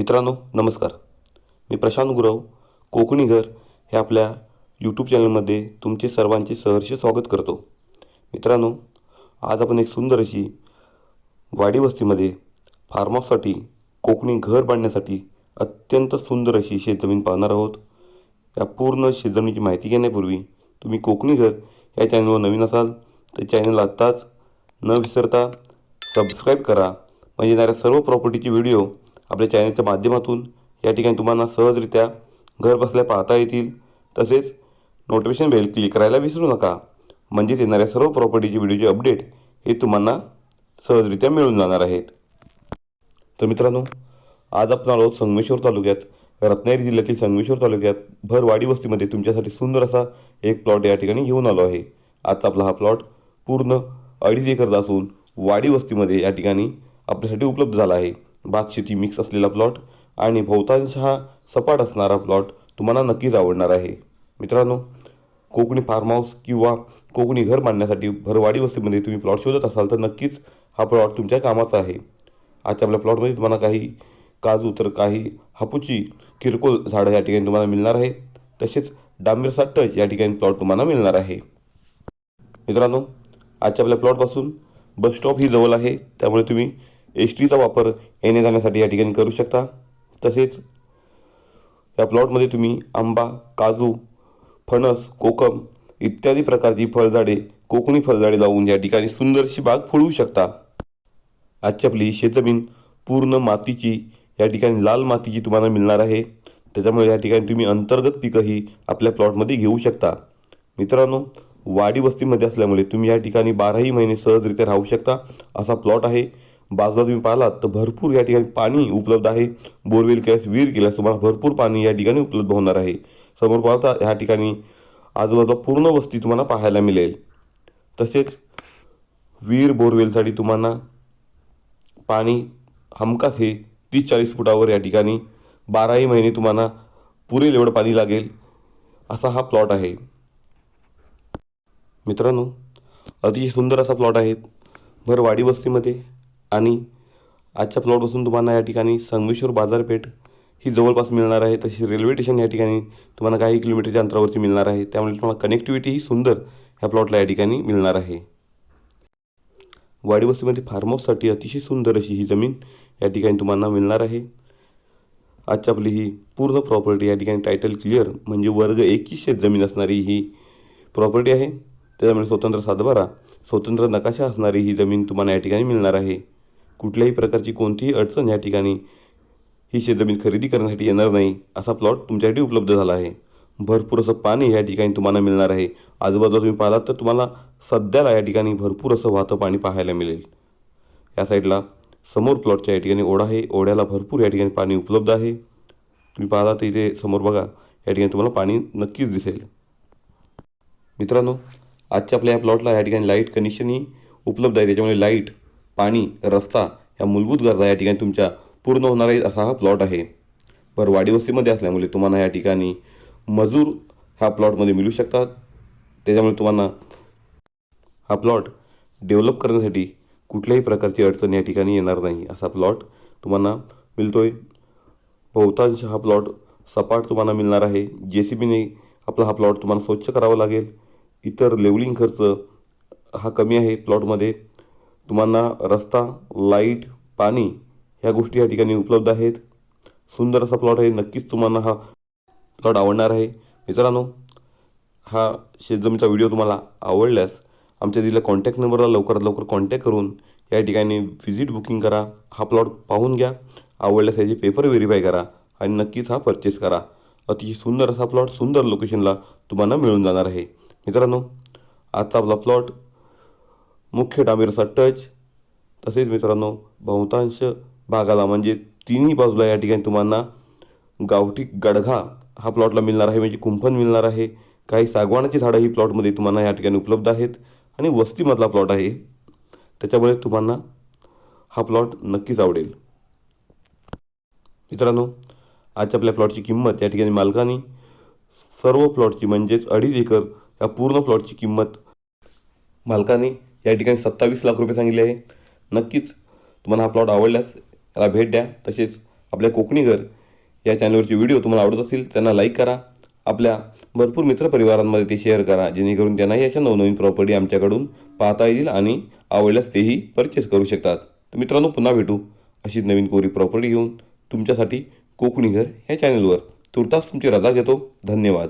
मित्रांनो नमस्कार. मी प्रशांत गुरव कोकणी घर हे आपल्या यूट्यूब चॅनलमध्ये तुमचे सर्वांचे सहर्ष स्वागत करतो. मित्रांनो आज आपण एक सुंदर अशी वाडी वस्तीमध्ये कोकणी घर बांधण्यासाठी अत्यंत सुंदर अशी शेतजमीन पाहणार आहोत. या पूर्ण शेतजमिनीची माहिती घेण्यापूर्वी तुम्ही कोकणी घर या चॅनलवर नवीन असाल तर चॅनल आत्ताच न विसरता सबस्क्राईब करा. म्हणजे येणाऱ्या सर्व प्रॉपर्टीचे व्हिडिओ आपल्या चॅनलच्या माध्यमातून या ठिकाणी तुम्हाला सहजरित्या घर बसल्या पाहता येतील. तसेच नोटिफिकेशन बेल क्लिक करायला विसरू नका. म्हणजेच येणाऱ्या सर्व प्रॉपर्टीचे व्हिडिओचे अपडेट हे तुम्हाला सहजरित्या मिळून जाणार आहेत. तर मित्रांनो आज आपण आलो संगमेश्वर तालुक्यात. रत्नागिरी जिल्ह्यातील संगमेश्वर तालुक्यात भरवाडी वस्तीमध्ये तुमच्यासाठी सुंदर असा एक प्लॉट या ठिकाणी घेऊन आलो आहे. आजचा आपला हा प्लॉट पूर्ण अडीच एकरचा असून वाडी वस्तीमध्ये या ठिकाणी आपल्यासाठी उपलब्ध झाला आहे. भात शेती मिक्स असलेला प्लॉट आणि बहुतांश हा सपाट असणारा प्लॉट तुम्हाला नक्कीच आवडणार आहे. मित्रांनो कोकणी फार्म हाऊस किंवा कोकणी घर बांधण्यासाठी भरवाडी वस्तीमध्ये तुम्ही प्लॉट शोधत असाल तर नक्कीच हा प्लॉट तुमच्या कामाचा आहे. आजच्या आपल्या प्लॉटमध्ये तुम्हाला काही काजू तर काही हापूची किरकोळ झाडं या ठिकाणी तुम्हाला मिळणार आहे तसेच डांबीरसा टच या ठिकाणी प्लॉट तुम्हाला मिळणार आहे. मित्रांनो आजच्या आपल्या प्लॉटपासून बस स्टॉप ही जवळ आहे. त्यामुळे तुम्ही एस टीचा वापर येणे जाण्यासाठी या ठिकाणी करू शकता. तसेच या प्लॉटमध्ये तुम्ही आंबा काजू फणस कोकम इत्यादी प्रकारची फळझाडे कोकणी फळझाडे लावून या ठिकाणी सुंदरशी बाग फुलवू शकता. आजची आपली शेतजमीन पूर्ण मातीची या ठिकाणी लाल मातीची तुम्हाला मिळणार आहे. त्याच्यामुळे या ठिकाणी तुम्ही अंतर्गत पिकंही आपल्या प्लॉटमध्ये घेऊ शकता. मित्रांनो वाडी वस्तीमध्ये असल्यामुळे तुम्ही या ठिकाणी बाराही महिने सहजरित्या राहू शकता. असा प्लॉट आहे. बाजूला तुम्ही पाहिलात तर भरपूर या ठिकाणी पाणी उपलब्ध आहे. बोरवेल केल्यास विहीर केल्यास तुम्हाला भरपूर पाणी या ठिकाणी उपलब्ध होणार आहे. समोर पाहता ह्या ठिकाणी आजूबाजूला पूर्ण वस्ती तुम्हाला पाहायला मिळेल. तसेच विहीर बोरवेलसाठी तुम्हाला पाणी हमखास हे तीस चाळीस फुटावर या ठिकाणी बाराही महिने तुम्हाला पुरेल एवढं पाणी लागेल असा हा प्लॉट आहे. मित्रांनो अतिशय सुंदर असा प्लॉट आहे. भर वाडी वस्तीमध्ये आणि आजच्या प्लॉटपासून तुम्हाला या ठिकाणी संगमेश्वर बाजारपेठ ही जवळपास मिळणार आहे. तशी रेल्वे स्टेशन या ठिकाणी तुम्हाला काही किलोमीटरच्या अंतरावरती मिळणार आहे. त्यामुळे तुम्हाला कनेक्टिव्हिटी ही सुंदर ह्या प्लॉटला या ठिकाणी मिळणार आहे. वाडीवस्तीमध्ये फार्महाऊससाठी अतिशय सुंदर अशी ही जमीन या ठिकाणी तुम्हाला मिळणार आहे. आजची आपली ही पूर्ण प्रॉपर्टी या ठिकाणी टायटल क्लिअर म्हणजे वर्ग एकची शेत जमीन असणारी ही प्रॉपर्टी आहे. त्याच्यामुळे स्वतंत्र सातबारा स्वतंत्र नकाशा असणारी ही जमीन तुम्हाला या ठिकाणी मिळणार आहे. कुठल्याही प्रकारची कोणतीही अडचण या ठिकाणी ही शेतजमीन खरेदी करण्यासाठी येणार नाही असा प्लॉट तुमच्यासाठी उपलब्ध झाला आहे. भरपूर असं पाणी या ठिकाणी तुम्हाला मिळणार आहे. आजूबाजूला तुम्ही पाहिलात तर तुम्हाला सध्याला या ठिकाणी भरपूर असं वाहतं पाणी पाहायला मिळेल. या साईडला समोर प्लॉटच्या या ठिकाणी ओढा आहे. ओढ्याला भरपूर या ठिकाणी पाणी उपलब्ध आहे. तुम्ही पाहता तर इथे समोर बघा या ठिकाणी तुम्हाला पाणी नक्कीच दिसेल. मित्रांनो आजच्या आपल्या या प्लॉटला या ठिकाणी लाइट कनेक्शनही उपलब्ध आहे. त्याच्यामुळे लाइट पाणी रस्ता या मूलभूत गरजा या ठिकाणी तुमच्या पूर्ण होणार आहे असा हा प्लॉट आहे. बरं वाडीवस्तीमध्ये असल्यामुळे तुम्हाला या ठिकाणी मजूर ह्या प्लॉटमध्ये मिळू शकतात. त्याच्यामुळे तुम्हाला हा प्लॉट डेव्हलप करण्यासाठी कुठल्याही प्रकारची अडचण या ठिकाणी येणार नाही असा प्लॉट तुम्हाला मिळतो आहे बहुतांश हा प्लॉट सपाट तुम्हाला मिळणार आहे. जे सी बीने आपला हा प्लॉट तुम्हाला स्वच्छ करावा लागेल. इतर लेवलिंग खर्च हा कमी आहे प्लॉटमध्ये तुम्हाला रस्ता लाइट पाणी ह्या गोष्टी या ठिकाणी उपलब्ध आहेत. सुंदर असा प्लॉट आहे. नक्कीच तुम्हाला हा प्लॉट आवडणार आहे. मित्रांनो हा शेतजमीचा व्हिडिओ तुम्हाला आवडल्यास आमच्या दिलेल्या कॉन्टॅक्ट नंबरला लवकरात लवकर कॉन्टॅक्ट करून या ठिकाणी व्हिजिट बुकिंग करा. हा प्लॉट पाहून घ्या. आवडल्यास याचे पेपर व्हेरीफाय करा आणि नक्कीच हा परचेस करा. अतिशय सुंदर असा प्लॉट सुंदर लोकेशनला तुम्हाला मिळून जाणार आहे. मित्रांनो आजचा आपला प्लॉट मुख्य डांबीरचा टच तसेच मित्रांनो बहुतांश भागाला म्हणजे तिन्ही बाजूला या ठिकाणी तुम्हाला गावठी गडघा हा प्लॉटला मिळणार आहे म्हणजे कुंपण मिळणार आहे. काही सागवानाची झाडं ही प्लॉटमध्ये तुम्हाला या ठिकाणी उपलब्ध आहेत आणि वस्तीमधला प्लॉट आहे. त्याच्यामुळे तुम्हाला हा प्लॉट नक्कीच आवडेल. मित्रांनो आजच्या आपल्या प्लॉटची किंमत या ठिकाणी मालकाने सर्व प्लॉटची म्हणजेच अडीच एकर या पूर्ण प्लॉटची किंमत मालकाने या ठिकाणी सत्तावीस लाख रुपये सांगितले आहे. नक्कीच तुम्हाला हा प्लॉट आवडल्यास त्याला भेट द्या. तसेच आपल्या कोकणी घर या चॅनलवरचे व्हिडिओ तुम्हाला आवडत असतील त्यांना लाईक करा. आपल्या भरपूर मित्रपरिवारांमध्ये ते शेअर करा. जेणेकरून त्यांनाही अशा नवनवीन प्रॉपर्टी आमच्याकडून पाहता येईल आणि आवडल्यास तेही परचेस करू शकतात. तर मित्रांनो पुन्हा भेटू अशीच नवीन कोरी प्रॉपर्टी घेऊन तुमच्यासाठी कोकणी घर चॅनलवर तुर्तास तुमची रजा घेतो. धन्यवाद.